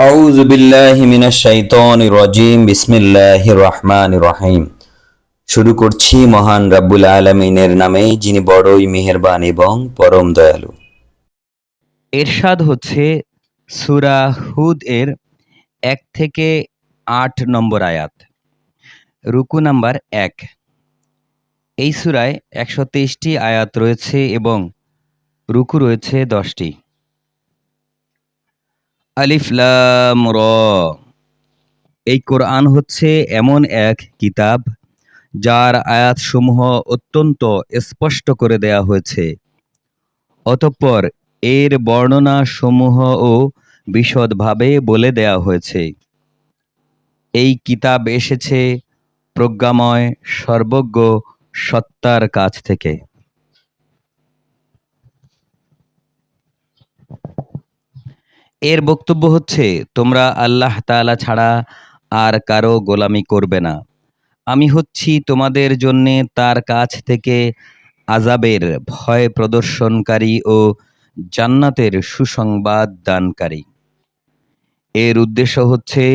أعوذ بالله من الشيطان الرجيم بسم الله الرحمن الرحيم শুরু করছি মহান রাব্বুল আলমিনের নামে যিনি বড়ই মেহেরবান এবং পরম দয়ালু এরশাদ হচ্ছে সুরা হুদ এর এক থেকে আট নম্বর আয়াত রুকু নাম্বার এক এই সুরায় একশো তেইশটি আয়াত রয়েছে এবং রুকু রয়েছে দশটি আলিফ লাম র। এই কোরআন হচ্ছে এমন এক কিতাব যার আয়াতসমূহ অত্যন্ত স্পষ্ট করে দেয়া হয়েছে। অতঃপর এর বর্ণনা সমূহও বিশদভাবে বলে দেয়া হয়েছে। এই কিতাব এসেছে প্রজ্ঞাময়, সর্বজ্ঞ, সত্তার কাছ থেকে। এর বক্তব্য হচ্ছে, তোমরা আল্লাহ তাআলা ছাড়া আর কারও গোলামি করবে না। আমি হচ্ছি তোমাদের জন্যে তার কাছ থেকে আজাবের ভয় প্রদর্শনকারী ও জান্নাতের সুসংবাদ দানকারী। এর উদ্দেশ্য হচ্ছে,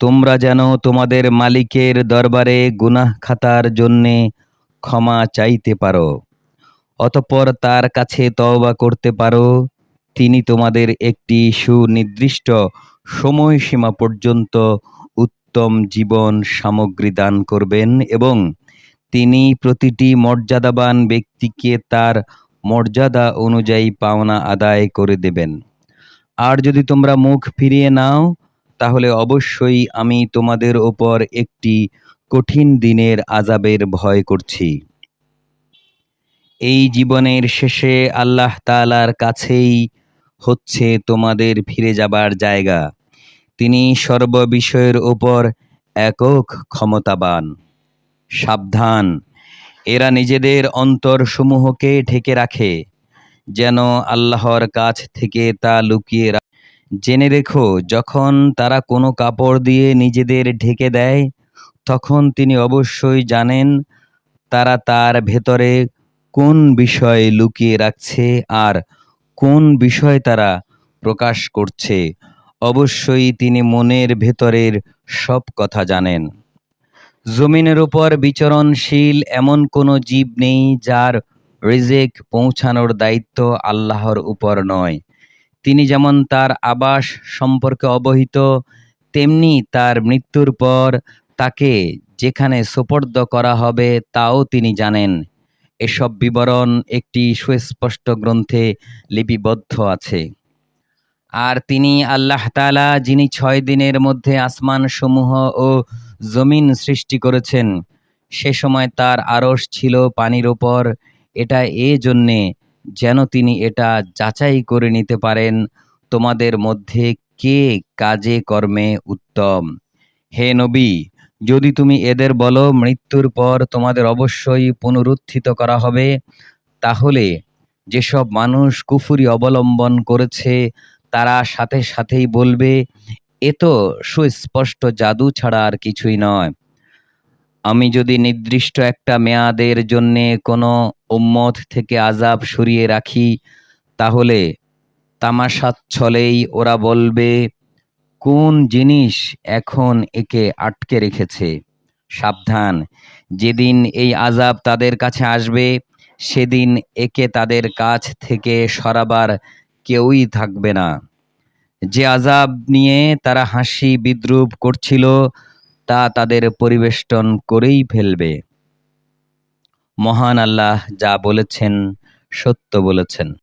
তোমরা যেন তোমাদের মালিকের দরবারে গুনাহ খাতার জন্যে ক্ষমা চাইতে পারো, অতঃপর তার কাছে তওবা করতে পারো। তিনি তোমাদের একটি সুনির্দিষ্ট সময়সীমা পর্যন্ত উত্তম জীবন সামগ্রী দান করবেন এবং তিনি প্রতিটি মর্যাদাবান ব্যক্তিকে তার মর্যাদা অনুযায়ী পাওনা আদায় করে দেবেন। আর যদি তোমরা মুখ ফিরিয়ে নাও, তাহলে অবশ্যই আমি তোমাদের ওপর একটি কঠিন দিনের আজাবের ভয় করছি। এই জীবনের শেষে আল্লাহ তাআলার কাছেই হচ্ছে তোমাদের ফিরে যাবার জায়গা। তিনি সর্ববিষয়ের উপর একক ক্ষমতাবান। সাবধান। এরা নিজেদের অন্তরসমূহকে ঢেকে রাখে, যেন আল্লাহর কাছ থেকে তা লুকিয়ে জেনে রেখো, যখন তারা কোনো কাপড় দিয়ে নিজেদের ঢেকে দেয়, তখন তিনি অবশ্যই জানেন তারা তার ভেতরে কোন বিষয় লুকিয়ে রাখছে আর কোন বিষয় তারা প্রকাশ করছে? অবশ্যই তিনি মনের ভেতরের সব কথা জানেন। জমিনের উপর বিচরণশীল এমন কোনো জীব নেই যার রিজেক পৌঁছানোর দায়িত্ব আল্লাহর উপর নয়। তিনি যেমন তার আবাস সম্পর্কে অবহিত, তেমনি তার মৃত্যুর পর তাকে যেখানে সোপর্দ করা হবে তাও তিনি জানেন। এসব বিবরণ একটি সুস্পষ্ট গ্রন্থে লিপিবদ্ধ আছে। আর তিনি আল্লাহ তালা যিনি ছয় দিনের মধ্যে আসমান সমূহ ও জমিন সৃষ্টি করেছেন, সে সময় তার আরশ ছিল পানির ওপর এটা এ জন্যে যেন তিনি এটা যাচাই করে নিতে পারেন, তোমাদের মধ্যে কে কাজে কর্মে উত্তম। হে নবী যদি তুমি এদের বলো, মৃত্যুর পর তোমাদের অবশ্যই পুনরুত্থিত করা হবে। তাহলে যেসব মানুষ কুফুরি অবলম্বন করেছে, তারা সাথে সাথেই বলবে, এ তো সুস্পষ্ট জাদু ছাড়া আর কিছুই নয়। আমি যদি নির্দিষ্ট একটা মেয়াদের জন্যে কোনো উম্মত থেকে আজাব সরিয়ে রাখি, তাহলে তামাশাচ্ছলেই ওরা বলবে কোন জিনিস এখন একে আটকে রেখেছে? সাবধান, যেদিন এই আজাব তাদের কাছে আসবে, সেদিন একে তাদের কাছ থেকে সরাবার কেউই থাকবে না। যে আজাব নিয়ে তারা হাসি বিদ্রুপ করছিল, তা তাদের পরিবেষ্টন করেই ফেলবে। মহান আল্লাহ যা বলেছেন, সত্য বলেছেন।